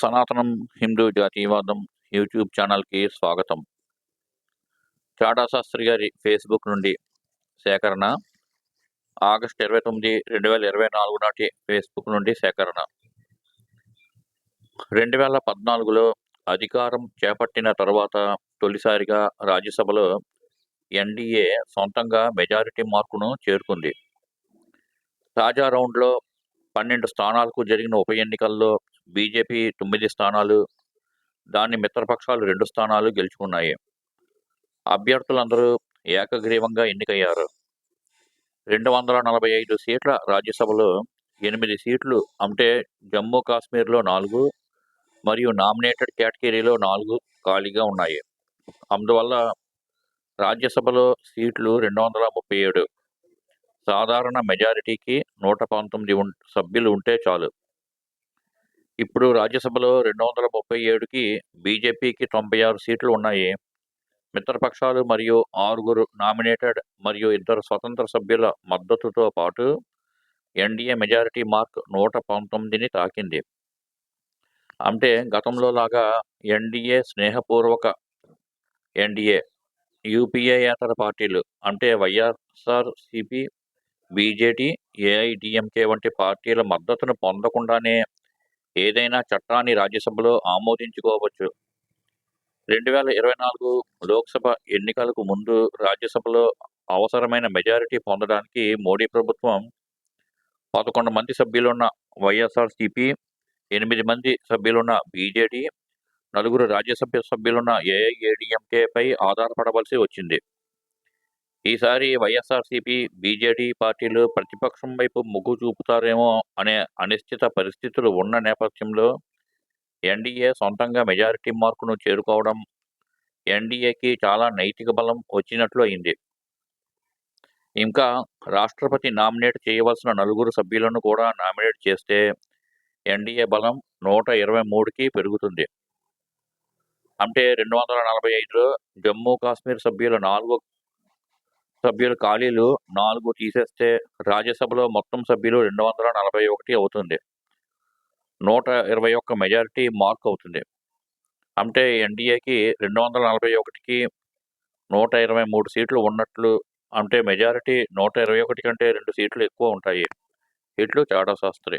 సనాతనం హిందూ జాతీయవాదం యూట్యూబ్ ఛానల్కి స్వాగతం. చాటా శాస్త్రి గారి ఫేస్బుక్ నుండి సేకరణ. ఆగస్ట్ ఇరవై తొమ్మిది రెండు వేల ఇరవై నాలుగు నాటి ఫేస్బుక్ నుండి సేకరణ. రెండు వేల పద్నాలుగులో అధికారం చేపట్టిన తర్వాత తొలిసారిగా రాజ్యసభలో ఎన్డీఏ సొంతంగా మెజారిటీ మార్కును చేరుకుంది. తాజా రౌండ్లో పన్నెండు స్థానాలకు జరిగిన ఉప ఎన్నికల్లో బీజేపీ తొమ్మిది స్థానాలు దాని మిత్రపక్షాలు రెండు స్థానాలు గెలుచుకున్నాయి. అభ్యర్థులందరూ ఏకగ్రీవంగా ఎన్నికయ్యారు. రెండు వందల నలభై ఐదు సీట్ల రాజ్యసభలో ఎనిమిది సీట్లు అంటే జమ్మూ కాశ్మీర్లో నాలుగు మరియు నామినేటెడ్ కేటగిరీలో నాలుగు ఖాళీగా ఉన్నాయి. అందువల్ల రాజ్యసభలో సీట్లు రెండు వందల ముప్పై ఏడు. సాధారణ మెజారిటీకి నూట పంతొమ్మిది ఉం సభ్యులు ఉంటే చాలు. ఇప్పుడు రాజ్యసభలో రెండు వందల ముప్పై ఏడుకి బీజేపీకి తొంభై ఆరు సీట్లు ఉన్నాయి. మిత్రపక్షాలు మరియు ఆరుగురు నామినేటెడ్ మరియు ఇద్దరు స్వతంత్ర సభ్యుల మద్దతుతో పాటు ఎన్డీఏ మెజారిటీ మార్క్ నూట పంతొమ్మిదిని తాకింది. అంటే గతంలో లాగా ఎన్డీఏ స్నేహపూర్వక ఎన్డీఏ యూపీఏయేతర పార్టీలు అంటే వైఎస్ఆర్ సిపి బీజేటీ ఏఐడిఎంకే వంటి పార్టీల మద్దతును పొందకుండానే ఏదైనా చట్టాన్ని రాజ్యసభలో ఆమోదించుకోవచ్చు. రెండు వేల ఇరవై నాలుగు లోక్సభ ఎన్నికలకు ముందు రాజ్యసభలో అవసరమైన మెజారిటీ పొందడానికి మోడీ ప్రభుత్వం పదకొండు మంది సభ్యులున్న వైఎస్ఆర్సిపి ఎనిమిది మంది సభ్యులున్న బీజేడీ నలుగురు రాజ్యసభ సభ్యులున్న ఏఐఏడిఎంకేపై ఆధారపడవలసి వచ్చింది. ఈసారి వైఎస్ఆర్సీపీ బీజేడీ పార్టీలు ప్రతిపక్షం వైపు మొగ్గు చూపుతారేమో అనే అనిశ్చిత పరిస్థితులు ఉన్న నేపథ్యంలో ఎన్డీఏ సొంతంగా మెజారిటీ మార్కును చేరుకోవడం ఎన్డీఏకి చాలా నైతిక బలం వచ్చినట్లు అయింది. ఇంకా రాష్ట్రపతి నామినేట్ చేయవలసిన నలుగురు సభ్యులను కూడా నామినేట్ చేస్తే ఎన్డీఏ బలం నూట ఇరవై మూడుకి పెరుగుతుంది. అంటే రెండు వందల నలభై ఐదులో జమ్మూ కాశ్మీర్ సభ్యుల నాలుగు సభ్యుల ఖాళీలు నాలుగు తీసేస్తే రాజ్యసభలో మొత్తం సభ్యులు రెండు వందల నలభై ఒకటి అవుతుంది. నూట ఇరవై ఒక్క మెజారిటీ మార్క్ అవుతుంది. అంటే ఎన్డీఏకి రెండు వందల నలభై ఒకటికి నూట ఇరవై మూడు సీట్లు ఉన్నట్లు అంటే మెజారిటీ నూట ఇరవై ఒకటి కంటే రెండు సీట్లు ఎక్కువ ఉంటాయి. ఇట్లు చాడా శాస్త్రి.